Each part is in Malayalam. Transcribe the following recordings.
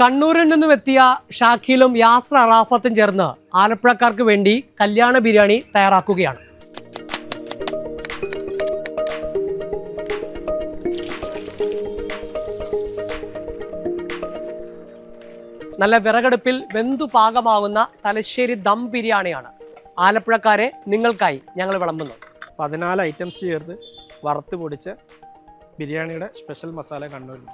കണ്ണൂരിൽ നിന്നും എത്തിയ ഷാഖിലും യാസർ അറാഫത്തും ചേർന്ന് ആലപ്പുഴക്കാർക്ക് വേണ്ടി കല്യാണ ബിരിയാണി തയ്യാറാക്കുകയാണ്. നല്ല വിറകടുപ്പിൽ വെന്തു പാകമാകുന്ന തലശ്ശേരി ദം ബിരിയാണിയാണ്. ആലപ്പുഴക്കാരെ നിങ്ങൾക്കായി ഞങ്ങൾ വിളമ്പുന്നു. പതിനാല് ഐറ്റംസ് ചേർത്ത് വറുത്ത് പൊടിച്ച ബിരിയാണിയുടെ സ്പെഷ്യൽ മസാല കണ്ണൂരിൽ.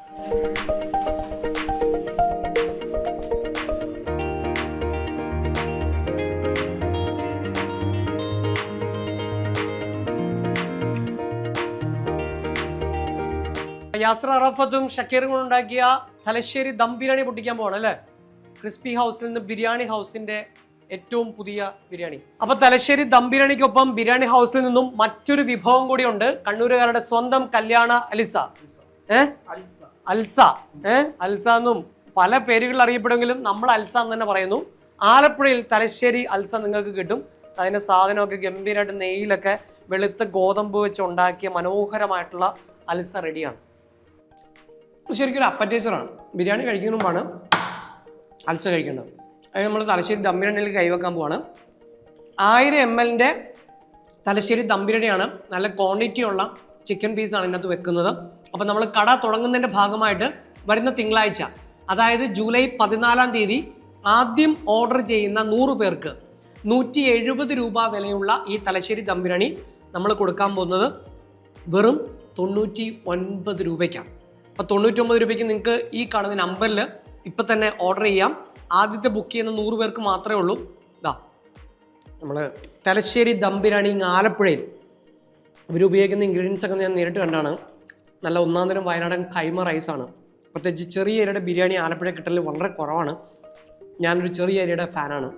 യാസ്ര അറാഫത്തും ഷക്കീറും കൊണ്ട് ഉണ്ടാക്കിയ തലശ്ശേരി ദം ബിരിയാണി പൊട്ടിക്കാൻ പോകണം അല്ലേ? ക്രിസ്പി ഹൗസിൽ നിന്ന് ബിരിയാണി ഹൗസിന്റെ ഏറ്റവും പുതിയ ബിരിയാണി. അപ്പൊ തലശ്ശേരി ദം ബിരിയാണിക്കൊപ്പം ബിരിയാണി ഹൗസിൽ നിന്നും മറ്റൊരു വിഭവം കൂടി ഉണ്ട്. കണ്ണൂരുകാരുടെ സ്വന്തം കല്യാണ അലിസ. അൽസ. അൽസ എന്നും പല പേരുകളിൽ അറിയപ്പെടുമെങ്കിലും നമ്മൾ അൽസ എന്ന് തന്നെ പറയുന്നു. ആലപ്പുഴയിൽ തലശ്ശേരി അൽസ നിങ്ങൾക്ക് കിട്ടും. അതിന് സാധനമൊക്കെ ഗംഭീരമായിട്ട് നെയ്യിലൊക്കെ വെളുത്ത ഗോതമ്പ് വെച്ച് ഉണ്ടാക്കിയ മനോഹരമായിട്ടുള്ള അൽസ റെഡിയാണ്. ശരിക്കും ഒരു അപ്പറ്റൈസറാണ് ബിരിയാണി കഴിക്കുന്ന മുമ്പാണ് അൽസ കഴിക്കേണ്ടത്. അതിന് നമ്മൾ തലശ്ശേരി ദം ബിരിയാണിയിൽ കൈവെക്കാൻ പോവാണ്. ആയിരം എം എല്ലിന്റെ തലശ്ശേരി ദം ബിരിയാണിയാണ് നല്ല ക്വാണ്ടിറ്റി ഉള്ള ചിക്കൻ പീസാണ് ഇതിനകത്ത് വെക്കുന്നത്. അപ്പോൾ നമ്മൾ കട തുടങ്ങുന്നതിന്റെ ഭാഗമായിട്ട് വരുന്ന തിങ്കളാഴ്ച അതായത് ജൂലൈ പതിനാലാം തീയതി ആദ്യം ഓർഡർ ചെയ്യുന്ന നൂറ് പേർക്ക് നൂറ്റി എഴുപത് രൂപ വിലയുള്ള ഈ തലശ്ശേരി ദം നമ്മൾ കൊടുക്കാൻ പോകുന്നത് വെറും തൊണ്ണൂറ്റി ഒൻപത് രൂപയ്ക്കാണ്. അപ്പോൾ തൊണ്ണൂറ്റൊമ്പത് രൂപയ്ക്ക് നിങ്ങൾക്ക് ഈ കാണുന്ന നമ്പറിൽ ഇപ്പം തന്നെ ഓർഡർ ചെയ്യാം. ആദ്യത്തെ ബുക്ക് ചെയ്യുന്ന നൂറ് പേർക്ക് മാത്രമേ ഉള്ളൂ. ഇതാ നമ്മൾ തലശ്ശേരി ദം ബിരിയാണി ആലപ്പുഴയിൽ. ഇവർ ഉപയോഗിക്കുന്ന ഇൻഗ്രീഡിയൻസ് ഒക്കെ ഞാൻ നേരിട്ട് കണ്ടാണ്. നല്ല ഒന്നാം തരം വയനാടൻ കൈമ റൈസാണ് പ്രത്യേകിച്ച് ചെറിയ അരിയുടെ ബിരിയാണി ആലപ്പുഴ കിട്ടൽ വളരെ കുറവാണ്. ഞാനൊരു ചെറിയ അരിയുടെ ഫാനാണ്